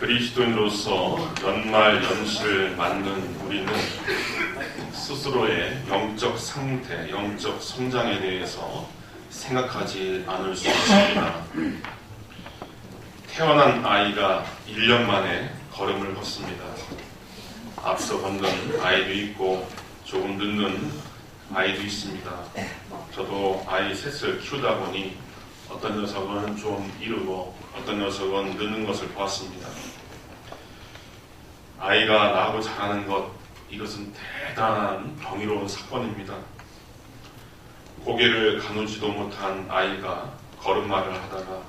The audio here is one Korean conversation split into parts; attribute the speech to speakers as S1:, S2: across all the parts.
S1: 그리스도인으로서 연말 연시를 맞는 우리는 스스로의 영적 상태, 영적 성장에 대해서 생각하지 않을 수 있습니다. 태어난 아이가 1년 만에 걸음을 걷습니다. 앞서 걷는 아이도 있고 조금 늦는 아이도 있습니다. 저도 아이 셋을 키우다 보니 어떤 녀석은 좀 이르고 어떤 녀석은 늦는 것을 보았습니다. 아이가 나고 자라는 것 이것은 대단한 경이로운 사건입니다. 고개를 가누지도 못한 아이가 걸음마를 하다가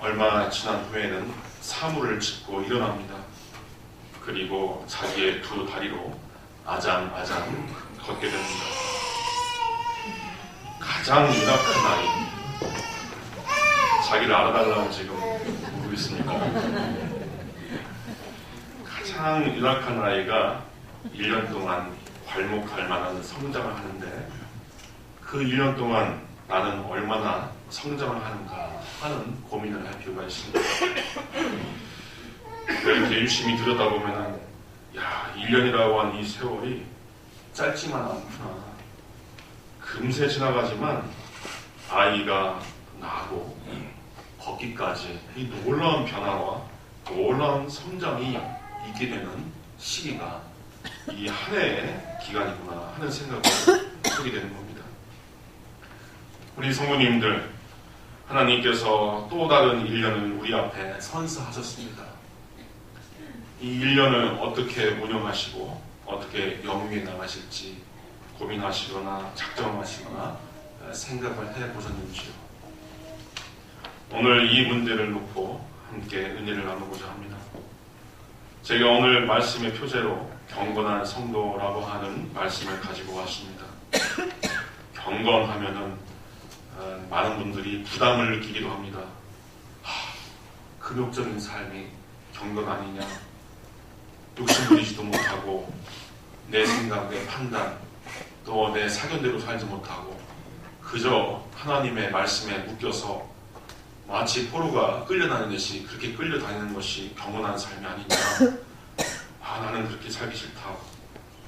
S1: 얼마 지난 후에는 사물을 짚고 일어납니다. 그리고 자기의 두 다리로 아장아장 걷게 됩니다. 가장 유약한 아이. 자기를 알아달라고 지금 묻고 있습니까? 가장 유약한 아이가 1년 동안 괄목할 만한 성장을 하는데 그 1년 동안 나는 얼마나 성장을 하는가 하는 고민을 할 필요가 있습니다. 이렇게 열심히 들여다보면 야 1년이라고 한 이 세월이 짧지만 않구나. 금세 지나가지만 아이가 나고 걷기까지 이 놀라운 변화와 놀라운 성장이 있게 되는 시기가 이 한 해의 기간이구나 하는 생각을 하게 되는 겁니다. 우리 성모님들 하나님께서 또 다른 1년을 우리 앞에 선사하셨습니다. 이 1년을 어떻게 운영하시고 어떻게 영위해 나가실지 고민하시거나 작정하시거나 생각을 해보셨는지요. 오늘 이 문제를 놓고 함께 은혜를 나누고자 합니다. 제가 오늘 말씀의 표제로 경건한 성도라고 하는 말씀을 가지고 왔습니다. 경건하면은 어, 많은 분들이 부담을 느끼기도 합니다. 하, 금욕적인 삶이 경건 아니냐? 욕심부리지도 못하고 내 생각, 내 판단, 또 내 사견대로 살지 못하고 그저 하나님의 말씀에 묶여서 마치 포로가 끌려다니는 듯이 그렇게 끌려다니는 것이 경건한 삶이 아니냐. 아, 나는 그렇게 살기 싫다.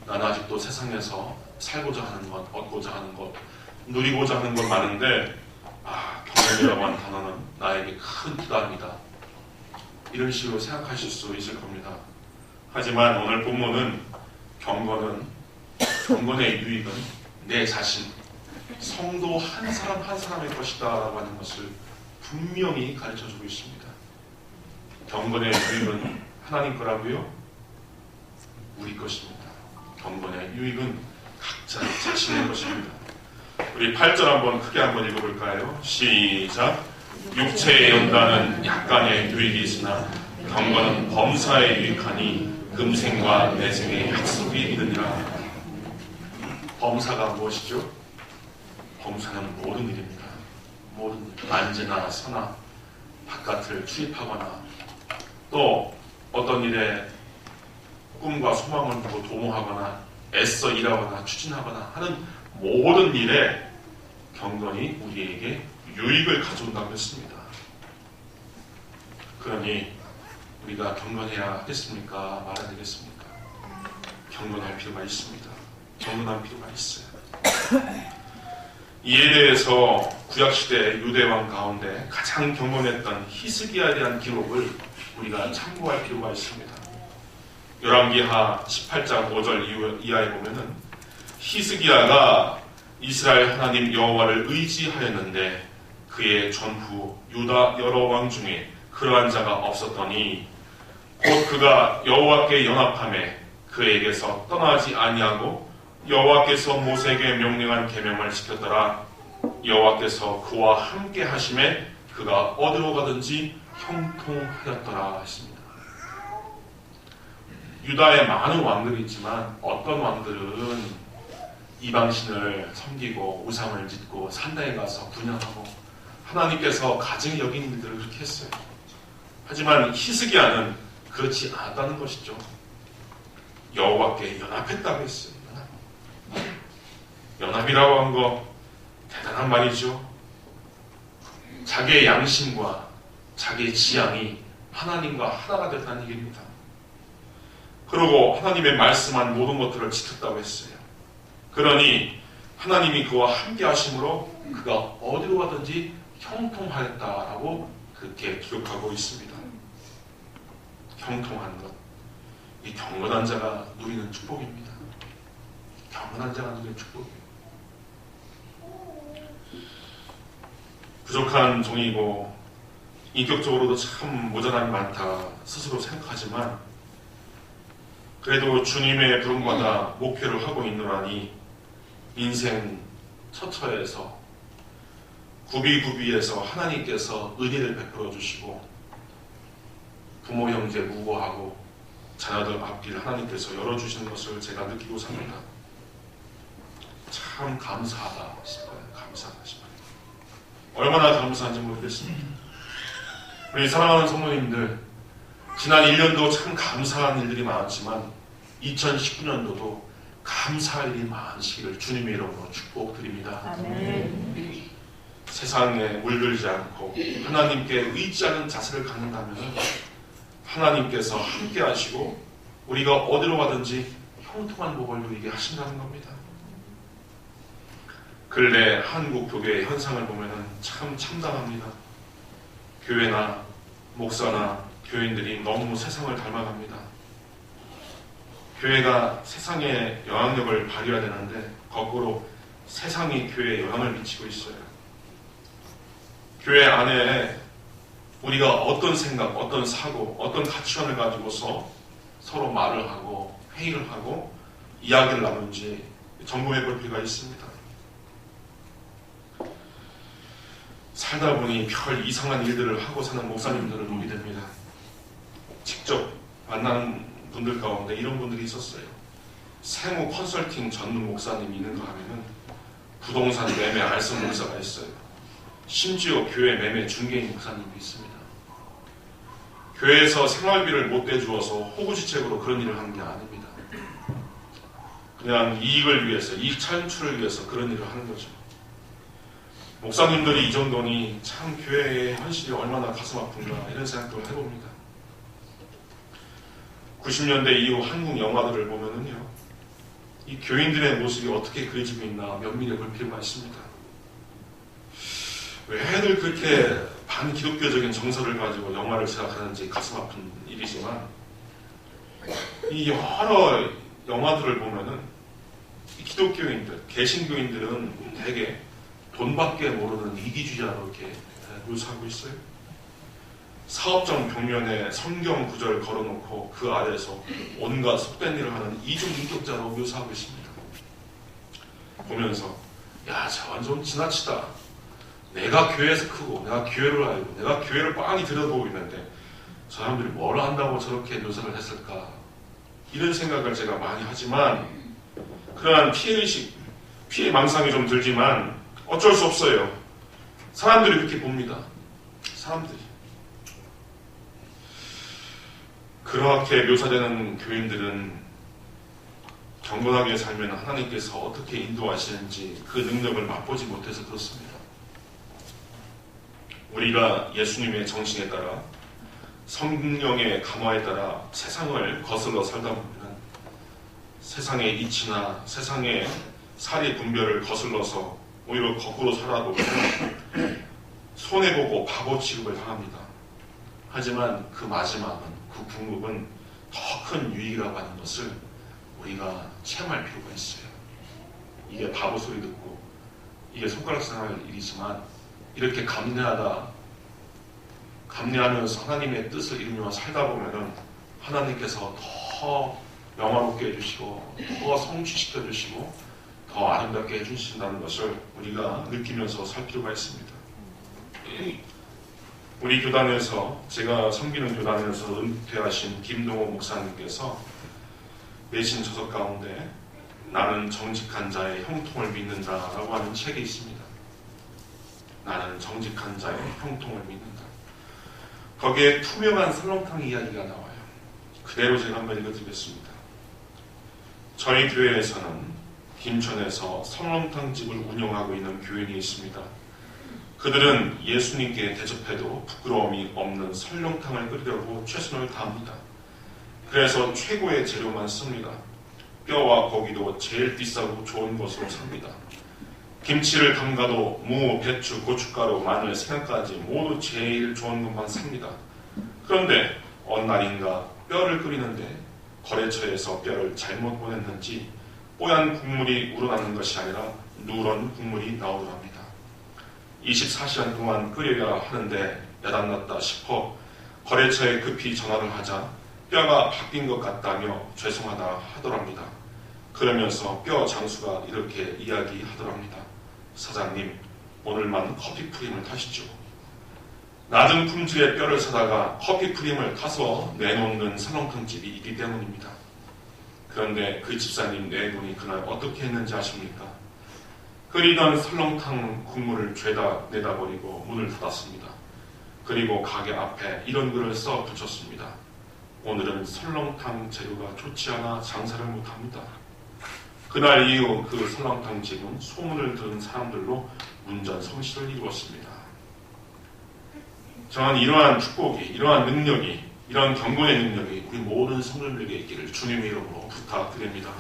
S1: 나는 아직도 세상에서 살고자 하는 것, 얻고자 하는 것, 누리고자 하는 것 많은데, 아, 경건이라고 하는 단어는 나에게 큰 부담이다. 이런 식으로 생각하실 수 있을 겁니다. 하지만 오늘 본문은 경건은, 경건의 유익은 내 자신, 성도 한 사람 한 사람의 것이다. 라고 하는 것을 분명히 가르쳐 주고 있습니다. 경건의 유익은 하나님 거라고요? 우리 것입니다. 경건의 유익은 각자 자신의 것입니다. 우리 8절 한번 크게 한번 읽어볼까요? 시작. 육체의 연단은 약간의 유익이 있으나 경건은 범사에 유익하니 금생과 내생의 약속이 있느니라. 범사가 무엇이죠? 범사는 모든 일입니다. 모든 일. 만지나 서나 바깥을 출입하거나 또 어떤 일에 꿈과 소망을 두고 도모하거나 애써 일하거나 추진하거나 하는 모든 일에 경건이 우리에게 유익을 가져온다고 했습니다. 그러니 우리가 경건해야 하겠습니까? 말아야 되겠습니까? 경건할 필요가 있습니다. 경건할 필요가 있어요. 이에 대해서 구약시대 유대왕 가운데 가장 경건했던 히스기야에 대한 기록을 우리가 참고할 필요가 있습니다. 열왕기하 18장 5절 이하에 보면은 히스기야가 이스라엘 하나님 여호와를 의지하였는데 그의 전후 유다 여러 왕 중에 그러한 자가 없었더니 곧 그가 여호와께 연합함에 그에게서 떠나지 아니하고 여호와께서 모세에게 명령한 계명을 지켰더라 여호와께서 그와 함께 하심에 그가 어디로 가든지 형통하였더라 하십니다. 유다에 많은 왕들이 있지만 어떤 왕들은 이방신을 섬기고 우상을 짓고 산당에 가서 분양하고 하나님께서 가증히 여긴 일들을 그렇게 했어요. 하지만 히스기야는 그렇지 않았다는 것이죠. 여호와께 연합했다고 했어요. 연합. 이라고 한 거 대단한 말이죠. 자기의 양심과 자기의 지향이 하나님과 하나가 됐다는 얘기입니다. 그리고 하나님의 말씀한 모든 것들을 지켰다고 했어요. 그러니 하나님이 그와 함께 하심으로 그가 어디로 가든지 형통하였다라고 그렇게 기록하고 있습니다. 형통한 것. 이 경건한 자가 누리는 축복입니다. 경건한 자가 누리는 축복이에요. 부족한 종이고 인격적으로도 참 모자람이 많다 스스로 생각하지만 그래도 주님의 부름마다 목표를 하고 있노라니 인생 처처에서 구비구비에서 하나님께서 은혜를 베풀어 주시고 부모 형제 무고하고 자녀들 앞길 하나님께서 열어주시는 것을 제가 느끼고 삽니다. 참 감사하다 싶어요. 감사하다 싶어요. 얼마나 감사한지 모르겠습니다. 우리 사랑하는 성도님들, 지난 1년도 참 감사한 일들이 많았지만 2019년도도 감사할 일이 많으시기를 주님의 이름으로 축복드립니다.
S2: 아멘.
S1: 세상에 물들지 않고 하나님께 의지하는 자세를 갖는다면 하나님께서 함께 하시고 우리가 어디로 가든지 형통한 복을 누리게 하신다는 겁니다. 근래 한국 교회의 현상을 보면 참 참담합니다. 교회나 목사나 교인들이 너무 세상을 닮아갑니다. 교회가 세상에 영향력을 발휘해야 되는데 거꾸로 세상이 교회에 영향을 미치고 있어요. 교회 안에 우리가 어떤 생각, 어떤 사고, 어떤 가치관을 가지고서 서로 말을 하고 회의를 하고 이야기를 나누는지 점검해 볼 필요가 있습니다. 살다 보니 별 이상한 일들을 하고 사는 목사님들을 보게 됩니다. 직접 만나는 분들 가운데 이런 분들이 있었어요. 세무 컨설팅 전문 목사님이 있는가 하면은 부동산 매매 알선 목사가 있어요. 심지어 교회 매매 중개인 목사님도 있습니다. 교회에서 생활비를 못 대주어서 호구지책으로 그런 일을 하는 게 아닙니다. 그냥 이익을 위해서, 이익 창출을 위해서 그런 일을 하는 거죠. 목사님들이 이 정도니 참 교회의 현실이 얼마나 가슴 아픈가 이런 생각도 해봅니다. 90년대 이후 한국 영화들을 보면은요, 이 교인들의 모습이 어떻게 그려지고 있나 면밀히 볼 필요가 있습니다. 왜들 그렇게 반기독교적인 정서를 가지고 영화를 제작하는지 가슴 아픈 일이지만, 이 여러 영화들을 보면은 이 기독교인들, 개신교인들은 대개 돈밖에 모르는 이기주의자로 이렇게 묘사하고 있어요. 사업장 벽면에 성경 구절을 걸어놓고 그 아래에서 온갖 속된 일을 하는 이중 인격자로 묘사하고 있습니다. 보면서 야, 저건 좀 지나치다. 내가 교회에서 크고 내가 교회를 알고 내가 교회를 빤히 들여다보고 있는데 저 사람들이 뭘 한다고 저렇게 묘사를 했을까 이런 생각을 제가 많이 하지만 그러한 피해의식, 피해 망상이 좀 들지만 어쩔 수 없어요. 사람들이 그렇게 봅니다. 사람들이. 그렇게 묘사되는 교인들은 경건하게 살면 하나님께서 어떻게 인도하시는지 그 능력을 맛보지 못해서 그렇습니다. 우리가 예수님의 정신에 따라 성령의 감화에 따라 세상을 거슬러 살다 보면 세상의 이치나 세상의 사리 분별을 거슬러서 오히려 거꾸로 살아도 손해보고 바보 취급을 당합니다. 하지만 그 마지막은 그 궁극은 더 큰 유익이라고 하는 것을 우리가 체험할 필요가 있어요. 이게 바보 소리 듣고 이게 손가락 상할 일이지만 이렇게 감내하다 감내하면서 하나님의 뜻을 이루며 살다 보면은 하나님께서 더 영화롭게 해주시고 더 성취시켜 주시고 더 아름답게 해주신다는 것을 우리가 느끼면서 살 필요가 있습니다. 우리 교단에서 제가 섬기는 교단에서 은퇴하신 김동호 목사님께서 내신 저서 가운데 나는 정직한 자의 형통을 믿는다라고 하는 책이 있습니다. 나는 정직한 자의 형통을 믿는다. 거기에 투명한 설렁탕 이야기가 나와요. 그대로 제가 한번 읽어드리겠습니다. 저희 교회에서는 김천에서 설렁탕 집을 운영하고 있는 교인이 있습니다. 그들은 예수님께 대접해도 부끄러움이 없는 설렁탕을 끓이려고 최선을 다합니다. 그래서 최고의 재료만 씁니다. 뼈와 고기도 제일 비싸고 좋은 것으로 삽니다. 김치를 담가도 무, 배추, 고춧가루, 마늘, 생강까지 모두 제일 좋은 것만 삽니다. 그런데 어느 날인가 뼈를 끓이는데 거래처에서 뼈를 잘못 보냈는지 뽀얀 국물이 우러나는 것이 아니라 누런 국물이 나오더랍니다. 24시간 동안 끓여야 하는데 야단났다 싶어 거래처에 급히 전화를 하자 뼈가 바뀐 것 같다며 죄송하다 하더랍니다. 그러면서 뼈 장수가 이렇게 이야기하더랍니다. 사장님, 오늘만 커피 프림을 타시죠. 낮은 품질의 뼈를 사다가 커피 프림을 타서 내놓는 설렁탕집이 있기 때문입니다. 그런데 그 집사님 내분이 그날 어떻게 했는지 아십니까? 끓이던 설렁탕 국물을 죄다 내다 버리고 문을 닫았습니다. 그리고 가게 앞에 이런 글을 써 붙였습니다. 오늘은 설렁탕 재료가 좋지 않아 장사를 못합니다. 그날 이후 그 설렁탕 집은 소문을 들은 사람들로 문전 성시를 이루었습니다. 저는 이러한 축복이, 이러한 능력이, 이러한 경건의 능력이 우리 모든 성도들에게 있기를 주님의 이름으로 부탁드립니다.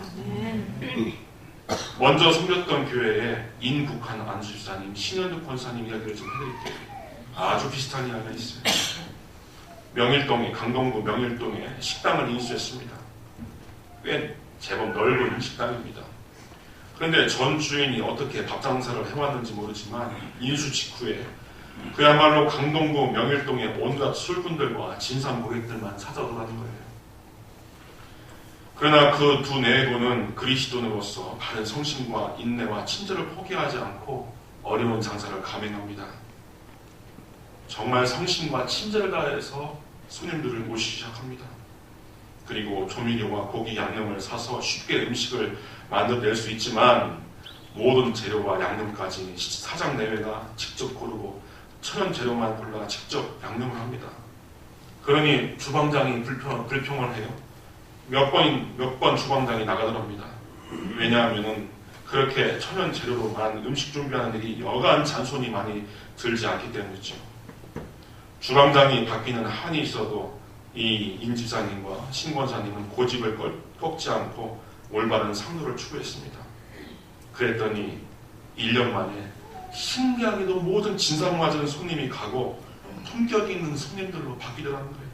S1: 먼저 섬겼던 교회에 인북한 안수집사님, 신현득 권사님 이야기를 좀 해드릴게요. 아주 비슷한 이야기가 있어요. 명일동에, 강동구 명일동에 식당을 인수했습니다. 꽤 제법 넓은 식당입니다. 그런데 전 주인이 어떻게 밥 장사를 해왔는지 모르지만 인수 직후에 그야말로 강동구 명일동의 온갖 술꾼들과 진상 고객들만 찾아오라는 거예요. 그러나 그두 내고는 그리스도인으로서 바른 성심과 인내와 친절을 포기하지 않고 어려운 장사를 감행합니다. 정말 성심과 친절을 다해서 손님들을 모시기 시작합니다. 그리고 조미료와 고기 양념을 사서 쉽게 음식을 만들어낼 수 있지만 모든 재료와 양념까지 사장 내외가 직접 고르고 천연 재료만 골라 직접 양념을 합니다. 그러니 주방장이 불평, 불평을 해요. 몇 번, 몇 번 주방장이 나가더랍니다. 왜냐하면은 그렇게 천연 재료로만 음식 준비하는 일이 여간 잔손이 많이 들지 않기 때문이죠. 주방장이 바뀌는 한이 있어도 이 임집사님과 신권사님은 고집을 꺾지 않고 올바른 상도를 추구했습니다. 그랬더니 1년 만에 신기하게도 모든 진상 맞은 손님이 가고 품격 있는 손님들로 바뀌더라는 거예요.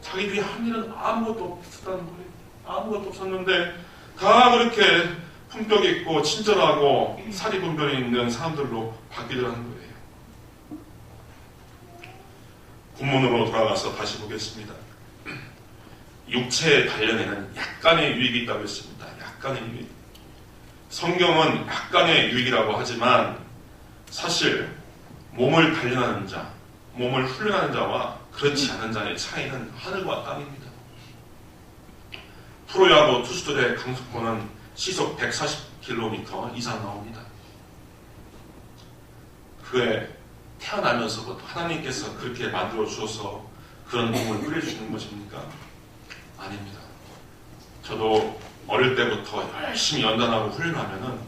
S1: 자기들이 한 일은 아무것도 없었다는 거예요. 아무것도 없었는데 다 그렇게 품격 있고 친절하고 사리 분별이 있는 사람들로 바뀌더라는 거예요. 본문으로 돌아가서 다시 보겠습니다. 육체의 단련에는 약간의 유익이 있다고 했습니다. 약간의 유익. 성경은 약간의 유익이라고 하지만 사실 몸을 단련하는 자, 몸을 훈련하는 자와 그렇지 않은 자의 차이는 하늘과 땅입니다. 프로야구 투수들의 강속구는 시속 140km 이상 나옵니다. 그에 태어나면서부터 하나님께서 그렇게 만들어 주셔서 그런 몸을 꾸려주시는 것입니까? 아닙니다. 저도 어릴 때부터 열심히 연단하고 훈련하면은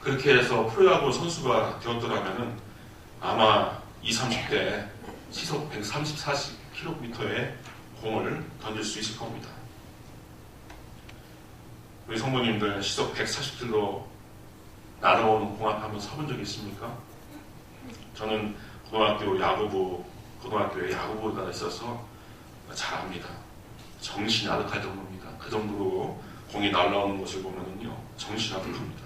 S1: 그렇게 해서 프로야구 선수가 되었더라면은 아마 20, 30대 시속 130, 40km의 공을 던질 수 있을 겁니다. 우리 성모님들 시속 140km 날아오는 공 앞에 한번 서본 적 있습니까? 저는 고등학교 야구부, 고등학교에 야구부가 있어서 잘 압니다. 정신이 아득할 정도입니다. 그 정도로 공이 날라오는 것을 보면은요, 정신이 아득합니다.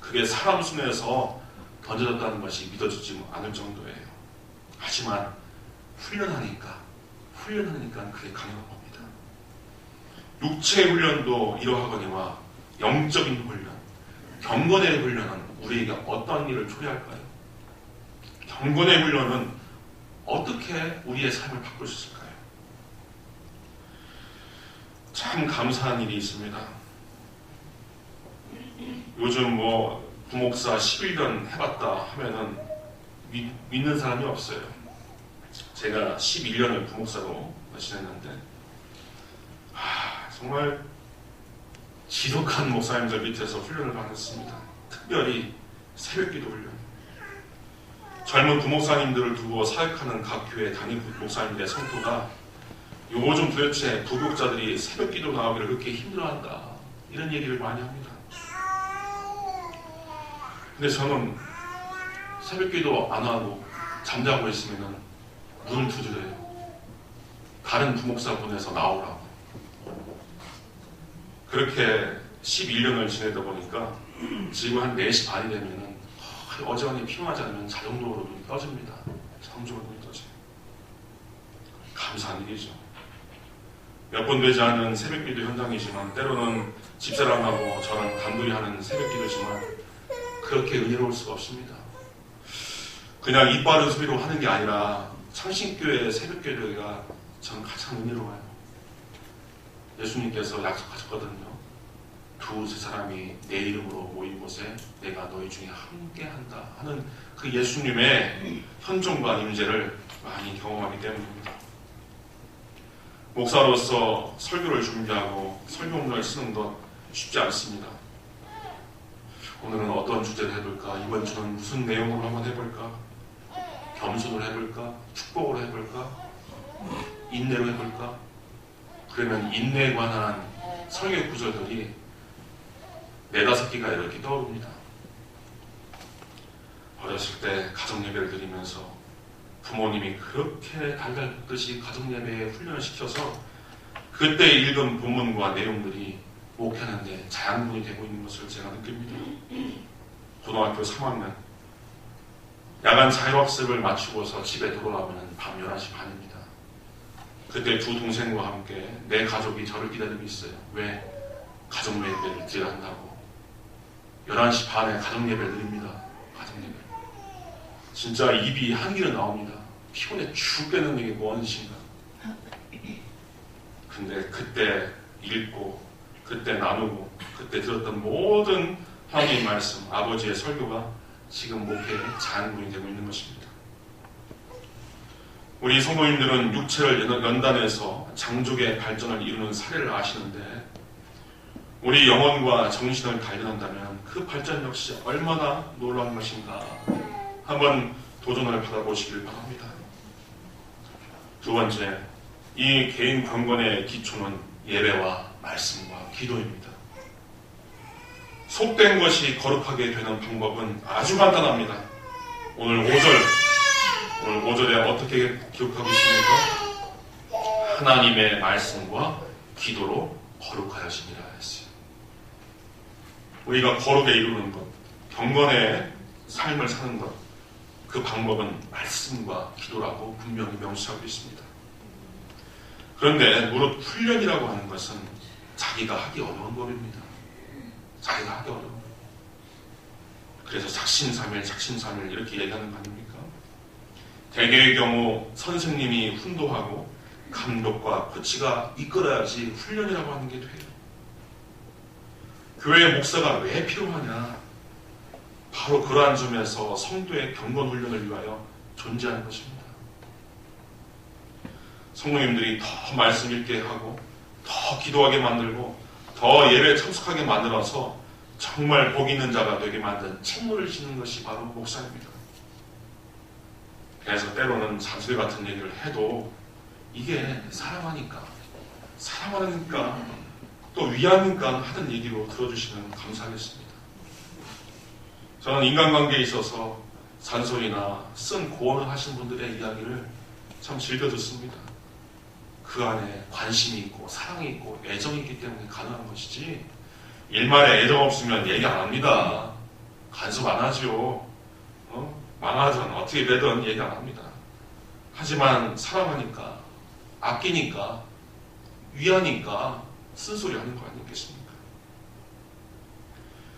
S1: 그게 사람 손에서 던져졌다는 것이 믿어지지 않을 정도예요. 하지만 훈련하니까, 훈련하니까 그게 가능한 겁니다. 육체 훈련도 이러하거니와 영적인 훈련, 경건의 훈련은 우리에게 어떤 일을 초래할까요? 경건의 훈련은 어떻게 우리의 삶을 바꿀 수 있을까요? 참 감사한 일이 있습니다. 요즘 뭐 부목사 11년 해봤다 하면은 믿, 믿는 사람이 없어요. 제가 11년을 부목사로 지냈는데 하, 정말 지독한 목사님들 밑에서 훈련을 받았습니다. 특별히 새벽기도 훈련. 젊은 부목사님들을 두고 사역하는 각 교회 담임 목사님들의 성도가 요즘 도대체 부교육자들이 새벽 기도 나오기를 그렇게 힘들어한다 이런 얘기를 많이 합니다. 근데 저는 새벽 기도 안 하고 잠자고 있으면 문을 두드려요. 다른 부목사 보내서 나오라고. 그렇게 11년을 지내다 보니까 지금 한 4시 반이 되면은 어지간히 피곤하지 않으면 자동적으로 눈이 떠집니다. 자동적으로 눈이 떠져요. 감사한 일이죠. 몇 번 되지 않은 새벽기도 현장이지만 때로는 집사람하고 저랑 단둘이 하는 새벽기도지만 그렇게 은혜로울 수가 없습니다. 그냥 이 빠른 소리로 하는 게 아니라 창신교회 새벽기도가 저는 가장 은혜로워요. 예수님께서 약속하셨거든요. 두세 사람이 내 이름으로 모인 곳에 내가 너희 중에 함께한다 하는 그 예수님의 현존과 임재를 많이 경험하기 때문입니다. 목사로서 설교를 준비하고 설교문을 쓰는 것 쉽지 않습니다. 오늘은 어떤 주제를 해볼까? 이번 주는 무슨 내용으로 한번 해볼까? 겸손을 해볼까? 축복으로 해볼까? 인내로 해볼까? 그러면 인내에 관한 설교 구절들이 네다섯 개가 이렇게 떠오릅니다. 어렸을 때 가정 예배를 드리면서 부모님이 그렇게 달달듯이 가정 예배에 훈련을 시켜서 그때 읽은 본문과 내용들이 목회하는데 자양분이 되고 있는 것을 제가 느낍니다. 고등학교 3학년 야간 자율학습을 마치고서 집에 돌아오면 밤 11시 반입니다. 그때 두 동생과 함께 내 가족이 저를 기다리고 있어요. 왜? 가정 예배를 드려야 한다고. 11시 반에 가정 예배를 드립니다. 가정 예배. 진짜 입이 한 길은 나옵니다. 피곤해 죽겠는 뭐하는 신가. 근데 그때 읽고 그때 나누고 그때 들었던 모든 하나님 말씀 아버지의 설교가 지금 목회의 자양분이 되고 있는 것입니다. 우리 성도님들은 육체를 연단해서 장족의 발전을 이루는 사례를 아시는데 우리 영혼과 정신을 발견한다면 그 발전 역시 얼마나 놀라운 것인가 한번 도전을 받아보시길 바랍니다. 두 번째, 이 개인 경건의 기초는 예배와 말씀과 기도입니다. 속된 것이 거룩하게 되는 방법은 아주 간단합니다. 오늘 5절, 오늘 5절에 어떻게 기록하고 있습니까? 하나님의 말씀과 기도로 거룩하여시니라 했어요. 우리가 거룩에 이루는 것, 경건의 삶을 사는 것, 그 방법은 말씀과 기도라고 분명히 명시하고 있습니다. 그런데 무릇 훈련이라고 하는 것은 자기가 하기 어려운 법입니다. 자기가 하기 어려운 법. 그래서 작신삼일, 작신삼일 이렇게 얘기하는 거 아닙니까? 대개의 경우 선생님이 훈도하고 감독과 코치가 이끌어야지 훈련이라고 하는 게 돼요. 교회 목사가 왜 필요하냐? 바로 그러한 점에서 성도의 경건 훈련을 위하여 존재하는 것입니다. 성도님들이 더 말씀 읽게 하고 더 기도하게 만들고 더 예배 참석하게 만들어서 정말 복 있는 자가 되게 만든 책무를 지는 것이 바로 목사입니다. 그래서 때로는 잔소리 같은 얘기를 해도 이게 사랑하니까 사랑하니까 또 위하니까 하는 얘기로 들어주시면 감사하겠습니다. 저는 인간관계에 있어서 잔소리나 쓴 고언을 하신 분들의 이야기를 참 즐겨 듣습니다. 그 안에 관심이 있고 사랑이 있고 애정이 있기 때문에 가능한 것이지 일말에 애정 없으면 얘기 안 합니다. 간섭 안 하죠. 어? 망하든 어떻게 되든 얘기 안 합니다. 하지만 사랑하니까 아끼니까 위하니까 쓴소리 하는 거 아니겠습니까?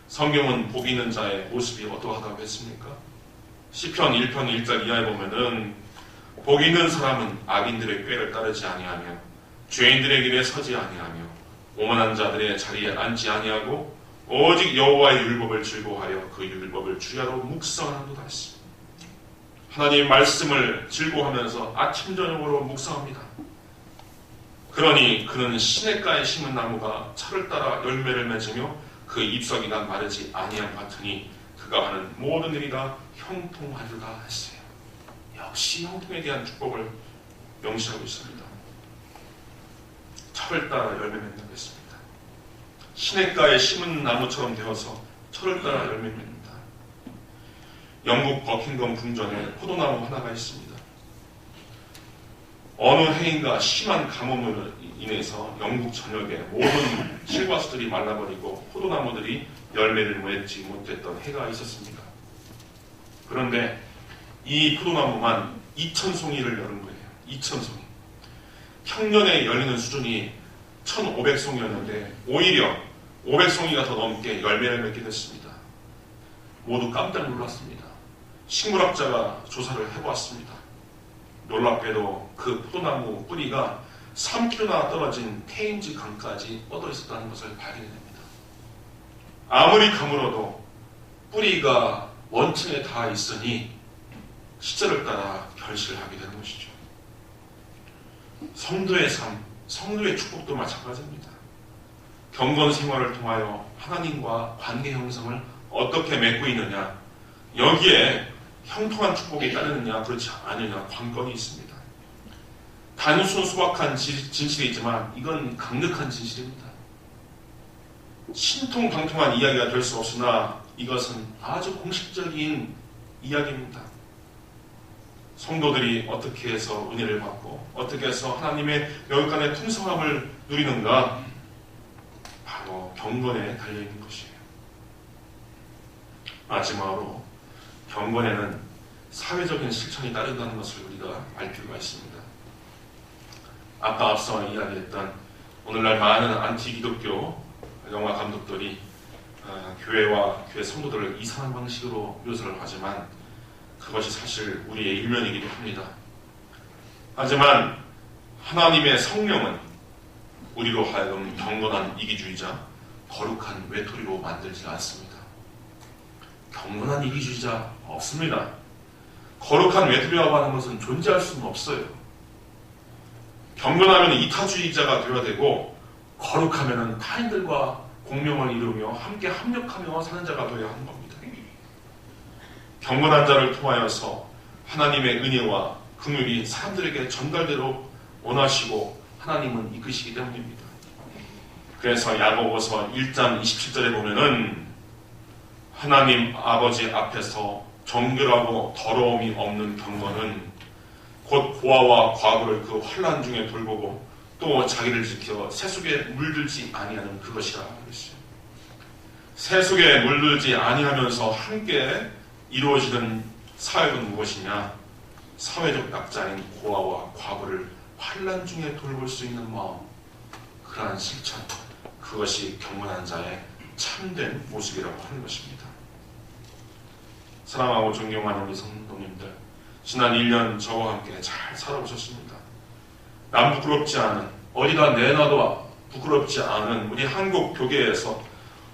S1: 성경은 복 있는 자의 모습이 어떠하다고 했습니까? 시편 1편 1절 이하에 보면은 복 있는 사람은 악인들의 꾀를 따르지 아니하며 죄인들의 길에 서지 아니하며 오만한 자들의 자리에 앉지 아니하고 오직 여호와의 율법을 즐거워하여 그 율법을 주야로 묵상하는도다. 하나님 말씀을 즐거워하면서 아침 저녁으로 묵상합니다. 그러니 그는 시냇가에 심은 나무가 철을 따라 열매를 맺으며 그 잎사귀가 마르지 아니함 같으니 그가 하는 모든 일이 다 형통하리라 했어요. 없이 형통에 대한 축복을 명시하고 있습니다. 철을 따라 열매 맺는겠습니다. 시냇가에 심은 나무처럼 되어서 철을 따라 열매 맺는다. 영국 버킹엄 궁전에 포도나무 하나가 있습니다. 어느 해인가 심한 가뭄으로 인해서 영국 전역에 모든 실과수들이 말라버리고 포도나무들이 열매를 맺지 못했던 해가 있었습니다. 그런데 이 포도나무만 2천 송이를 여는 거예요. 2천 송이. 평년에 열리는 수준이 1,500송이였는데 오히려 500송이가 더 넘게 열매를 맺게 됐습니다. 모두 깜짝 놀랐습니다. 식물학자가 조사를 해보았습니다. 놀랍게도 그 포도나무 뿌리가 3km나 떨어진 테임즈 강까지 뻗어 있었다는 것을 발견됩니다. 아무리 가물어도 뿌리가 원층에 닿아 있으니 시절을 따라 결실을 하게 되는 것이죠. 성도의 삶, 성도의 축복도 마찬가지입니다. 경건 생활을 통하여 하나님과 관계 형성을 어떻게 맺고 있느냐, 여기에 형통한 축복이 따르느냐, 그렇지 않느냐, 관건이 있습니다. 단순 소박한 지- 진실이지만 이건 강력한 진실입니다. 신통방통한 이야기가 될 수 없으나 이것은 아주 공식적인 이야기입니다. 성도들이 어떻게 해서 은혜를 받고 어떻게 해서 하나님의 여기간의 풍성함을 누리는가 바로 경건에 달려있는 것이에요. 마지막으로 경건에는 사회적인 실천이 따른다는 것을 우리가 알 필요가 있습니다. 아까 앞서 이야기했던 오늘날 많은 안티 기독교 영화 감독들이 어, 교회와 교회 성도들을 이상한 방식으로 묘사를 하지만 그것이 사실 우리의 일면이기도 합니다. 하지만 하나님의 성령은 우리로 하여금 경건한 이기주의자, 거룩한 외톨이로 만들지 않습니다. 경건한 이기주의자 없습니다. 거룩한 외톨이라고 하는 것은 존재할 수는 없어요. 경건하면 이타주의자가 되어야 되고 거룩하면 타인들과 공명을 이루며 함께 합력하며 사는 자가 되어야 하는 겁니다. 경건한 자를 통하여서 하나님의 은혜와 긍휼이 사람들에게 전달되도록 원하시고 하나님은 이끄시기 때문입니다. 그래서 야고보서 1장 27절에 보면은 하나님 아버지 앞에서 정결하고 더러움이 없는 경건은 곧 고아와 과부를 그 환란 중에 돌보고 또 자기를 지켜 세속에 물들지 아니하는 그것이라 그랬어요. 세속에 물들지 아니하면서 함께 이루어지는 사역은 무엇이냐? 사회적 약자인 고아와 과부를 환란 중에 돌볼 수 있는 마음, 그러한 실천, 그것이 경건한 자의 참된 모습이라고 하는 것입니다. 사랑하고 존경하는 우리 성도님들, 지난 1년 저와 함께 잘 살아오셨습니다. 남 부끄럽지 않은, 어디다 내놔도 부끄럽지 않은 우리 한국 교계에서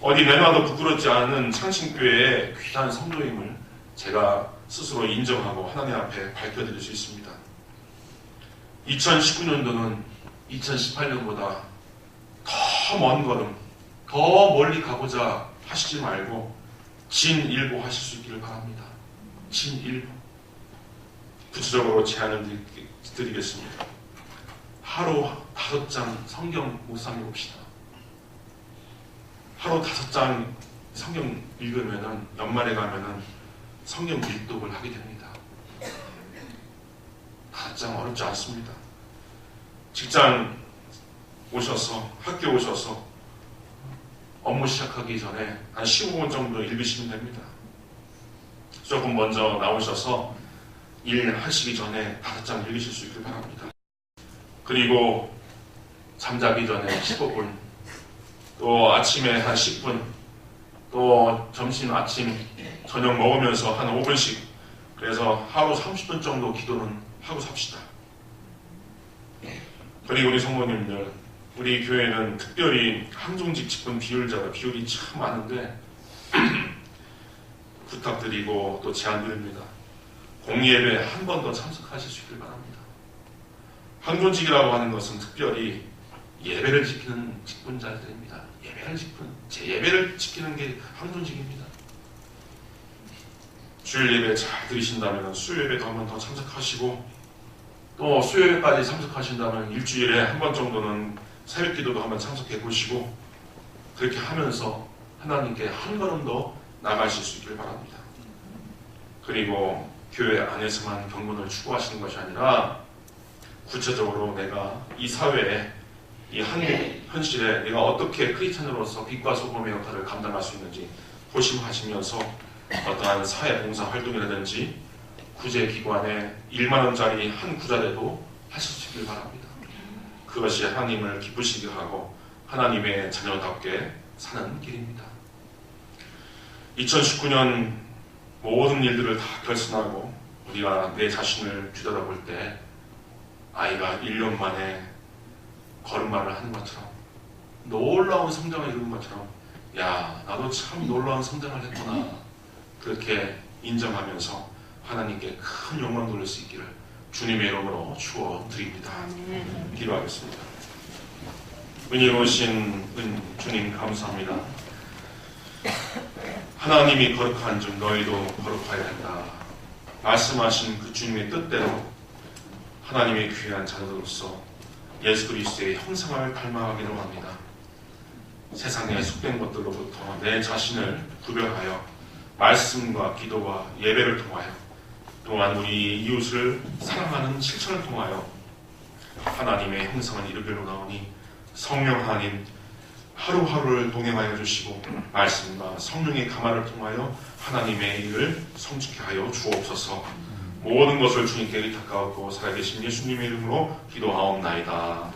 S1: 어디 내놔도 부끄럽지 않은 창신교회의 귀한 성도임을 제가 스스로 인정하고 하나님 앞에 밝혀드릴 수 있습니다. 2019년도는 2018년보다 더 먼 걸음, 더 멀리 가고자 하시지 말고 진일보 하실 수 있기를 바랍니다. 진일보. 구체적으로 제안을 드리- 드리겠습니다. 하루 다섯 장 성경 묵상해 봅시다. 하루 다섯 장 성경 읽으면은 연말에 가면은 성경 밀독을 하게 됩니다. 다섯 장 어렵지 않습니다. 직장 오셔서 학교 오셔서 업무 시작하기 전에 한 15분 정도 읽으시면 됩니다. 조금 먼저 나오셔서 일 하시기 전에 다섯 장 읽으실 수 있길 바랍니다. 그리고 잠자기 전에 15분, 또 아침에 한 10분, 또 점심, 아침, 저녁 먹으면서 한 5분씩 그래서 하루 30분 정도 기도는 하고 삽시다. 그리고 우리 성모님들, 우리 교회는 특별히 항종직 직분 비율자가 비율이 참 많은데 부탁드리고 또 제안드립니다. 공예배 한 번 더 참석하실 수 있길 바랍니다. 항존직이라고 하는 것은 특별히 예배를 지키는 직분자들입니다. 예배를 지키는 제 예배를 지키는 게 항존직입니다. 주일 예배 잘 들으신다면 수요 예배도 한 번 더 참석하시고 또 수요 예배까지 참석하신다면 일주일에 한 번 정도는 새벽 기도도 한번 참석해 보시고 그렇게 하면서 하나님께 한 걸음 더 나가실 수 있길 바랍니다. 그리고 교회 안에서만 경건을 추구하시는 것이 아니라 구체적으로 내가 이 사회에 이 한국 현실에 내가 어떻게 크리스천으로서 빛과 소금의 역할을 감당할 수 있는지 고심하시면서 어떠한 사회 봉사 활동이라든지 구제 기관에 1만 원짜리 한 구자대도 있길 바랍니다. 그것이 하나님을 기쁘시게 하고 하나님의 자녀답게 사는 길입니다. 2019년 모든 일들을 다 결산하고 우리가 내 자신을 뒤돌아볼 때 아이가 1년 만에 걸음마를 하는 것처럼 놀라운 성장을 이루는 것처럼 야 나도 참 놀라운 성장을 했구나 그렇게 인정하면서 하나님께 큰 영광 돌릴 수 있기를 주님의 이름으로 축원드립니다. 기도하겠습니다. 은혜로우신 은 주님 감사합니다. 하나님이 거룩한 줄 너희도 거룩하여야 한다. 말씀하신 그 주님의 뜻대로 하나님의 귀한 자녀들로서 예수 그리스도의 형상을 닮아가기로 합니다. 세상의 속된 것들로부터 내 자신을 구별하여 말씀과 기도와 예배를 통하여 또한 우리 이웃을 사랑하는 실천을 통하여 하나님의 형상을 이루기로 나오니 성령 하나님 하루하루를 동행하여 주시고 말씀과 성령의 가마를 통하여 하나님의 일을 성취케 하여 주옵소서 모든 것을 주님께 의탁하고 살아계신 예수님의 이름으로 기도하옵나이다.